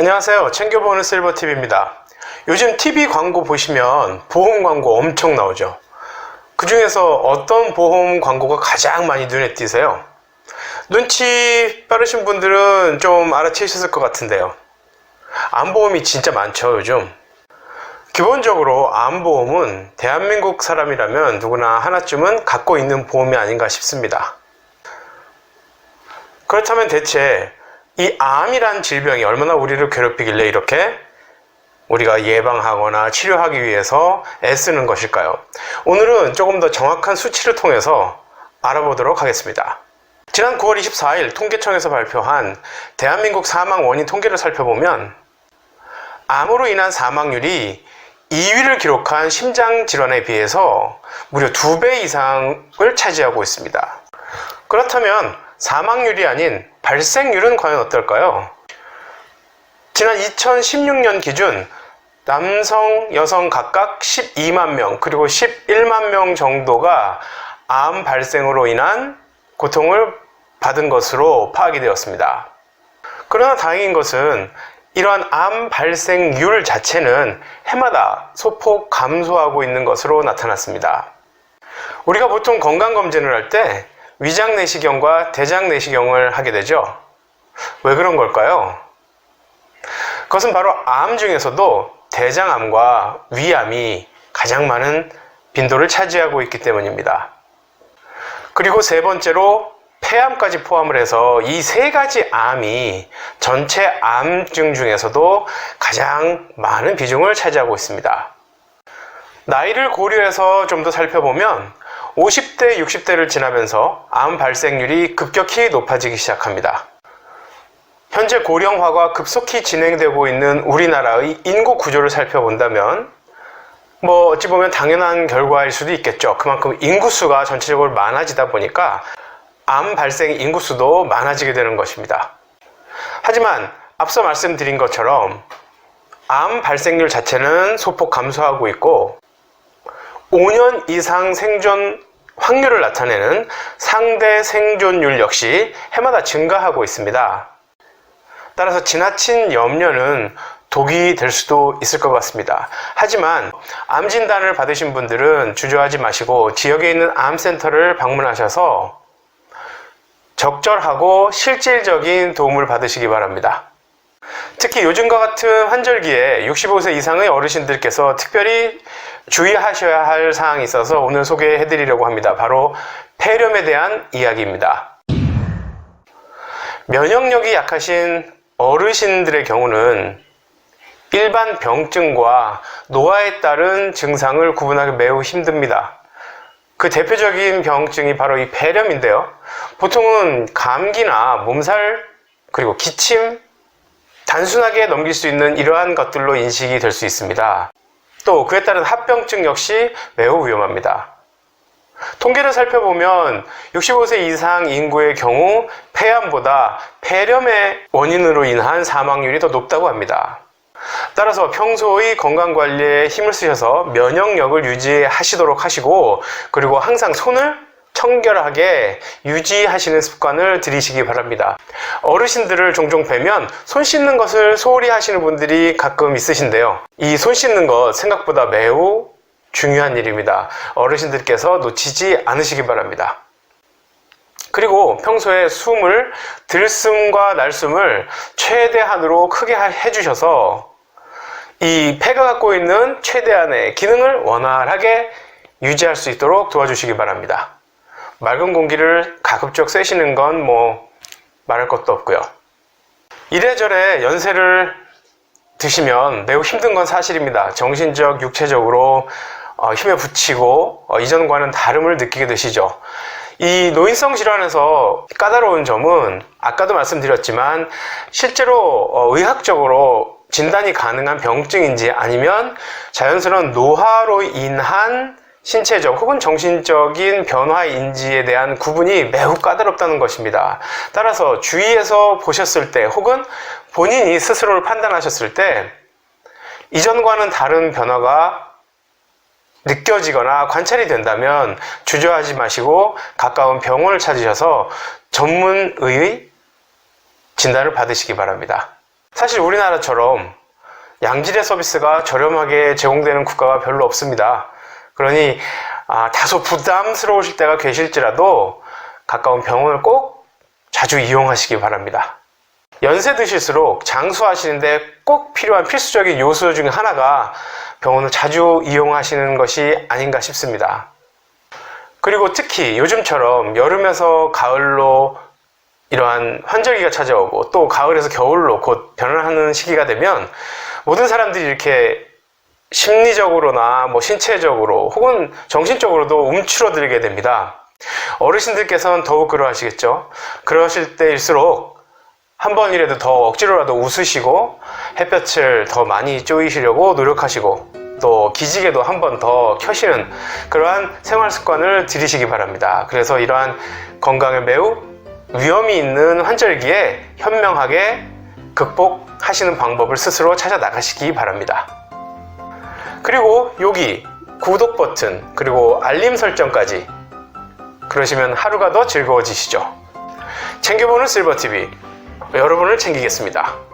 안녕하세요. 챙겨보는 실버TV입니다. 요즘 TV 광고 보시면 보험 광고 엄청 나오죠. 그 중에서 어떤 보험 광고가 가장 많이 눈에 띄세요? 눈치 빠르신 분들은 좀 알아채셨을 것 같은데요. 암보험이 진짜 많죠, 요즘. 기본적으로 암보험은 대한민국 사람이라면 누구나 하나쯤은 갖고 있는 보험이 아닌가 싶습니다. 그렇다면 대체 이 암이란 질병이 얼마나 우리를 괴롭히길래 이렇게 우리가 예방하거나 치료하기 위해서 애쓰는 것일까요? 오늘은 조금 더 정확한 수치를 통해서 알아보도록 하겠습니다. 지난 9월 24일 통계청에서 발표한 대한민국 사망 원인 통계를 살펴보면 암으로 인한 사망률이 2위를 기록한 심장 질환에 비해서 무려 2배 이상을 차지하고 있습니다. 그렇다면 사망률이 아닌 발생률은 과연 어떨까요? 지난 2016년 기준 남성, 여성 각각 12만 명, 그리고 11만 명 정도가 암 발생으로 인한 고통을 받은 것으로 파악이 되었습니다. 그러나 다행인 것은 이러한 암 발생률 자체는 해마다 소폭 감소하고 있는 것으로 나타났습니다. 우리가 보통 건강검진을 할 때 위장 내시경과 대장 내시경을 하게 되죠. 왜 그런 걸까요? 그것은 바로 암 중에서도 대장암과 위암이 가장 많은 빈도를 차지하고 있기 때문입니다. 그리고 세 번째로 폐암까지 포함을 해서 이 세 가지 암이 전체 암증 중에서도 가장 많은 비중을 차지하고 있습니다. 나이를 고려해서 좀 더 살펴보면 50대, 60대를 지나면서 암 발생률이 급격히 높아지기 시작합니다. 현재 고령화가 급속히 진행되고 있는 우리나라의 인구 구조를 살펴본다면 뭐 어찌 보면 당연한 결과일 수도 있겠죠. 그만큼 인구수가 전체적으로 많아지다 보니까 암 발생 인구수도 많아지게 되는 것입니다. 하지만 앞서 말씀드린 것처럼 암 발생률 자체는 소폭 감소하고 있고 5년 이상 생존 확률을 나타내는 상대 생존율 역시 해마다 증가하고 있습니다. 따라서 지나친 염려는 독이 될 수도 있을 것 같습니다. 하지만 암 진단을 받으신 분들은 주저하지 마시고 지역에 있는 암센터를 방문하셔서 적절하고 실질적인 도움을 받으시기 바랍니다. 특히 요즘과 같은 환절기에 65세 이상의 어르신들께서 특별히 주의하셔야 할 사항이 있어서 오늘 소개해 드리려고 합니다. 바로 폐렴에 대한 이야기입니다. 면역력이 약하신 어르신들의 경우는 일반 병증과 노화에 따른 증상을 구분하기 매우 힘듭니다. 그 대표적인 병증이 바로 이 폐렴인데요. 보통은 감기나 몸살, 그리고 기침, 단순하게 넘길 수 있는 이러한 것들로 인식이 될 수 있습니다. 또 그에 따른 합병증 역시 매우 위험합니다. 통계를 살펴보면 65세 이상 인구의 경우 폐암보다 폐렴의 원인으로 인한 사망률이 더 높다고 합니다. 따라서 평소의 건강 관리에 힘을 쓰셔서 면역력을 유지하시도록 하시고 그리고 항상 손을 청결하게 유지하시는 습관을 들이시기 바랍니다. 어르신들을 종종 뵈면 손 씻는 것을 소홀히 하시는 분들이 가끔 있으신데요. 이 손 씻는 것 생각보다 매우 중요한 일입니다. 어르신들께서 놓치지 않으시기 바랍니다. 그리고 평소에 숨을 들숨과 날숨을 최대한으로 크게 해주셔서 이 폐가 갖고 있는 최대한의 기능을 원활하게 유지할 수 있도록 도와주시기 바랍니다. 맑은 공기를 가급적 쐬시는 건 뭐 말할 것도 없고요. 이래저래 연세를 드시면 매우 힘든 건 사실입니다. 정신적, 육체적으로 어, 힘에 부치고 어, 이전과는 다름을 느끼게 되시죠. 이 노인성 질환에서 까다로운 점은 아까도 말씀드렸지만 실제로 어, 의학적으로 진단이 가능한 병증인지 아니면 자연스러운 노화로 인한 신체적 혹은 정신적인 변화인지에 대한 구분이 매우 까다롭다는 것입니다. 따라서 주위에서 보셨을 때 혹은 본인이 스스로를 판단하셨을 때 이전과는 다른 변화가 느껴지거나 관찰이 된다면 주저하지 마시고 가까운 병원을 찾으셔서 전문의의 진단을 받으시기 바랍니다. 사실 우리나라처럼 양질의 서비스가 저렴하게 제공되는 국가가 별로 없습니다. 그러니 아, 다소 부담스러우실 때가 계실지라도 가까운 병원을 꼭 자주 이용하시기 바랍니다. 연세 드실수록 장수하시는데 꼭 필요한 필수적인 요소 중에 하나가 병원을 자주 이용하시는 것이 아닌가 싶습니다. 그리고 특히 요즘처럼 여름에서 가을로 이러한 환절기가 찾아오고 또 가을에서 겨울로 곧 변화하는 시기가 되면 모든 사람들이 이렇게 심리적으로나 뭐 신체적으로 혹은 정신적으로도 움츠러들게 됩니다. 어르신들께서는 더욱 그러하시겠죠. 그러실 때일수록 한 번이라도 더 억지로라도 웃으시고 햇볕을 더 많이 쪼이시려고 노력하시고 또 기지개도 한 번 더 켜시는 그러한 생활 습관을 들이시기 바랍니다. 그래서 이러한 건강에 매우 위험이 있는 환절기에 현명하게 극복하시는 방법을 스스로 찾아 나가시기 바랍니다. 그리고 여기 구독 버튼 그리고 알림 설정까지 그러시면 하루가 더 즐거워지시죠. 챙겨보는 실버TV 여러분을 챙기겠습니다.